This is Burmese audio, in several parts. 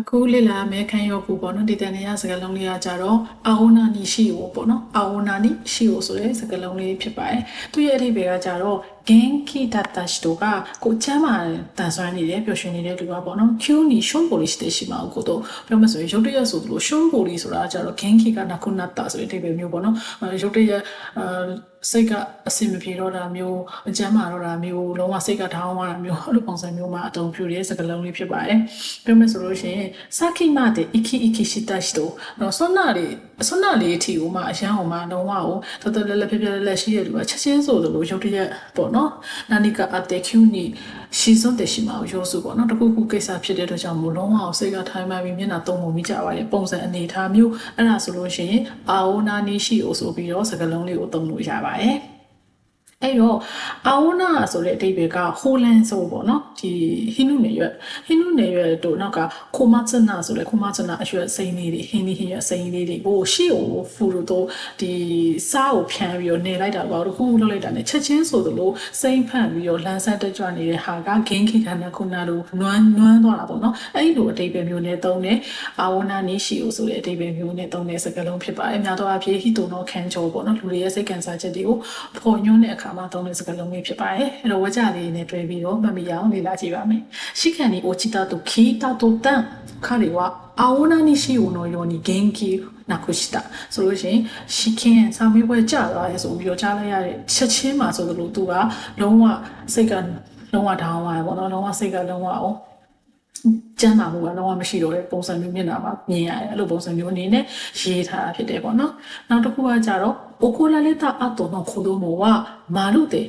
အခုလေ့လာမယ်ခံရောခုပေါ့နော်ဒီတန်နေရစကားလုံးလေးကကြတော့အာဝနာနီရှိကိုပေါ့နော်အာဝနာနီရှိကိုဆိုတဲ့စကားလုံးလေးဖြစ်ပါတယ်သူရဲ့အဓိပ္ပာယ်ကကြတော့ genki datashi တို့ကကိုချမ်းမာတန်ဆွမ်းနေတယ်ပျော်ရွှင်နေတဲ့လူကပေါ့နော် Q နီရှုံးပိုလီစတေရှိမှာကိုတော့ပြောမဆိုရင်ရုတ်တရက်ဆိုသလိုရှုံးပိုလီဆိုတာကကြတော့ genki ကနာခုနတာဆိုတဲ့အဓိပ္ပာယ်မျိုးပေါ့နော်အဲရုတ်တရက်အာစိတ်ကအဆင်မပြေတော့တာမျိုးအကျမ်းမာတော့တာမျိုးလုံးဝစိတ်ကထောင်းသွားတာမျိုးအဲ့လိုပုံစံမျိုးမှာအတုံးပြတဲ့စကားလုံးလေးဖြစ်ပါတယ်ပြောမယ်ဆိုလို့ရှိရင်စခိမတဲ့ iki iki shitashi တို့တော့ဆွမ်းနာလေးဆွမ်းနာလေးအထီကိုမှအရန်ဟိုမှာလုံးဝကိုတော်တော်လည်းလည်းပြပြလည်းလည်းရှိရလူကချက်ချင်းဆိုသလိုရုတ်တရက်ပေါ့နော်နာနိကအတေကျူနီရှီစွန်တဲ့ရှိမှာရောစုပေါ့နော်တခုခုကိစ္စဖြစ်တဲ့အတွက်ကြောင့်မို့လုံးဝကိုစိတ်ကထိုင်းမှပြီးမျက်နှာသုံးပုံမိကြပါလေပုံစံအနေထားမျိုးအဲ့ဒါဆိုလို့ရှိရင်အာအိုနာနီရှိကိုဆိုပြီးတော့စကားလုံးလေးကိုသုံးလို့ရပါတယ် အဲ့တော့အာဝနာဆိုတဲ့အဓိပ္ပာယ်ကဟိုလန်ဆိုပေါ့နော်ဒီဟိနုနယ်ရွက်ဟိနုနယ်ရွက်တို့နောက်ကခိုမချနာဆိုလေခိုမချနာအရွက်စိမ်းလေးတွေဟင်းလေးဟင်းရွက်စိမ်းလေးတွေဟိုရှေ့ကိုဖူလို့တော့ဒီစားကိုဖြန်းပြီးတော့နေလိုက်တာပေါ့တို့ခုလောက်လိုက်တာနဲ့ချက်ချင်းဆိုသလိုစိမ့်ဖန့်ပြီးတော့လန်ဆက်တက်ကြွနေတဲ့ဟာကဂင်းခိခန္ဓာခုနလိုနွမ်းနွမ်းသွားတာပေါ့နော်အဲ့ဒီလိုအဓိပ္ပာယ်မျိုးနဲ့သုံးတယ်အာဝနာနေရှိကိုဆိုတဲ့အဓိပ္ပာယ်မျိုးနဲ့သုံးတဲ့စကားလုံးဖြစ်ပါတယ်များသောအားဖြင့်ဟိတိုနောခန်းချောပေါ့နော်လူတွေရဲ့စိတ်ကန်စားချက်တွေကိုဖော်ညွှန်းတဲ့အခါမှာသုံးတဲ့စကားလုံးလေးဖြစ်ပါတယ်အဲ့တော့ဝကြလေးနဲ့တွဲပြီးတော့မမီအောင်လေ့လာကြည့်ပါမယ်ရှိခန်ဒီအိုချီတာတိုခီတာတိုတန်ခါရီဝအာဝနာနိရှိဝနောယောနိဂင်ကီနာခုရှိတာဆိုလို့ရှိရင်ရှိခင်စာမေးပွဲကြသွားရဲဆိုပြီးတော့ကြားလိုက်ရတဲ့ချက်ချင်းမှာဆိုသလိုသူကလုံးဝစိတ်ကလုံးဝဒေါင်းသွားရပေါ့နော်လုံးဝစိတ်ကလုံးဝအောင် ကျမ်းမာမှုကတော့မရှိတော့တဲ့ပုံစံမျိုးမျက်နှာမှာမြင်ရတယ်အဲ့လိုပုံစံမျိုးအနေနဲ့ရေးထားတာဖြစ်တယ်ပေါ့နော်နောက်တစ်ခုကကြတော့ okolaleta ato no kodomo wa marute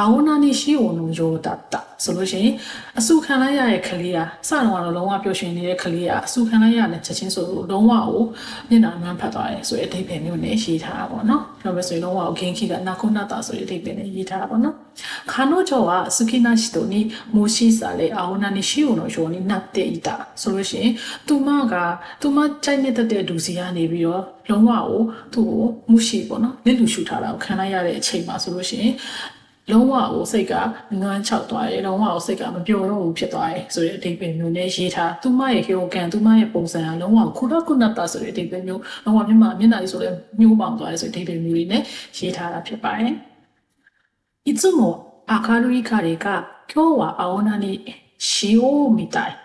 အာဝနာနိရှိဝနုယောတတဆိုလို့ရှိရင်အစုခံလိုက်ရတဲ့ကလေးကစတော့ကတော့လုံးဝပျော်ရွှင်နေတဲ့ကလေးကအစုခံလိုက်ရတဲ့ချက်ချင်းဆိုလို့လုံးဝကိုမျက်နှာမှန်းဖတ်သွားတယ်ဆိုတဲ့အဓိပ္ပာယ်မျိုးနဲ့ရေးထားတာပေါ့နော်ပြောမယ်ဆိုရင်လုံးဝကိုဂင်းခိကနာခုနာတာဆိုတဲ့အဓိပ္ပာယ်နဲ့ရေးထားတာပေါ့နော် ခါနိုချောကစုခိနာရှိတိုနီမိုရှိစာလေအာဝနာနိရှိဝနုယောနီနတ်တေဤတာဆိုလို့ရှိရင်သူမကသူမကြိုက်နေတဲ့ဒူစီကနေပြီးတော့လုံးဝကိုသူ့ကိုမှုရှိပေါ့နော်လစ်လူရှူထားတာကိုခံလိုက်ရတဲ့အချိန်မှာဆိုလို့ရှိရင် လုံးဝကိုစိတ်ကငန်းချောက်သွားတယ်လုံးဝကိုစိတ်ကမပျော်တော့ဘူးဖြစ်သွားတယ်ဆိုတဲ့အဓိပ္ပာယ်မျိုးနဲ့ရေးထားသူမရဲ့ဟေယကန်သူမရဲ့ပုံစံကလုံးဝခုနကခုနတာဆိုတဲ့အဓိပ္ပာယ်မျိုးလုံးဝမျက်မှမျက်နှာကြီးဆိုလည်းမျိုးပေါင်သွားတယ်ဆိုတဲ့အဓိပ္ပာယ်မျိုးတွေနဲ့ရေးထားတာဖြစ်ပါတယ်いつも 明るい彼が今日は青菜に塩みたい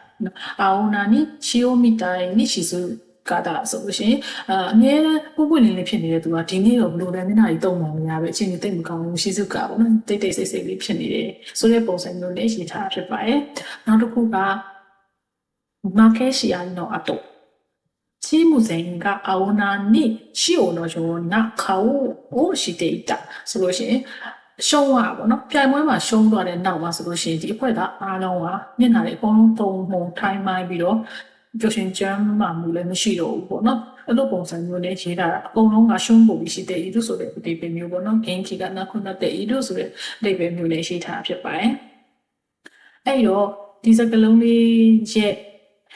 青菜に塩みたいに静かだဆိုလို့ရှိရင်အာအမြဲတမ်းပုပ်ပွင့်လေးလေးဖြစ်နေတဲ့သူကဒီနေ့တော့ဘလို့လဲမျက်နှာကြီးတုံမှမရပဲအချိန်ကြီးတိတ်မကောင်းဘူးရှိစုကပေါ့နော်တိတ်တိတ်ဆိတ်ဆိတ်လေးဖြစ်နေတယ်ဆိုတဲ့ပုံစံမျိုးနဲ့ရေးထားတာဖြစ်ပါတယ်နောက်တစ်ခုကမာကဲရှီယာနောအတော့チーム全員が青菜に塩のような顔をしていたဆိုလို့ရှိ ရင်ရှုံးသွားတာပေါ့နော်ပြိုင်ပွဲမှာရှုံးသွားတဲ့နောက်မှာဆိုလို့ရှိရင်ဒီအဖွဲ့ကအားလုံးကမျက်နှာတွေအကုန်လုံးပုံမှုန်ထိုင်းမိုင်းပြီးတော့ပျော်ရွှင်ကြမ်းမှမှုလည်းမရှိတော့ဘူးပေါ့နော်အဲ့လိုပုံစံမျိုးနဲ့ရေးထားတာအကုန်လုံးကရှုံးပုံပြီးရှိတဲ့ဤတို့ဆိုတဲ့အတိတ်ပဲမျိုးပေါ့နော် game key ကနာခုနတဲ့ဤတို့ဆိုတဲ့အတိတ်ပဲမျိုးနဲ့ရေးထားတာဖြစ်ပါတယ်အဲ့တော့ဒီစကလုံးလေးရဲ့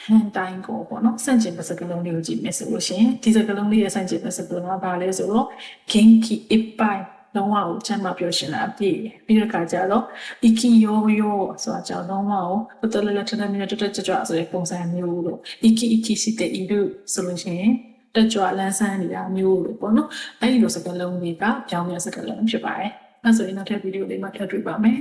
ဟန်တိုင်းကိုပေါ့နော်စန့်ကျင်တဲ့စကလုံးလေးကိုကြည့်မယ်ဆိုလို့ရှိရင်ဒီစကလုံးလေးရဲ့စန့်ကျင်တဲ့စကလုံးကဘာလဲဆိုတော့ game key အပိုင် လုံးဝကိုချမ်းသာပြောရှင်တာအပြည့်ပြီးတော့ခါကြတော့ iki yo yo ဆိုတာကြောင့်လုံးဝကိုတော်တော်လေးထထမြတ်တက်တက်ကြွကြွဆိုတဲ့ပုံစံမျိုးလို့ iki iki ရှိတဲ့ iru ဆိုလို့ရှိရင်တက်ကြွလန်းဆန်းနေတာမျိုးလို့ပေါ့နော်အဲ့ဒီလိုစကားလုံးတွေကပြောင်းလဲစကားလုံးဖြစ်ပါတယ်အဲဆိုရင်နောက်ထပ်ဗီဒီယိုလေးမှာထပ်တွေ့ပါမယ်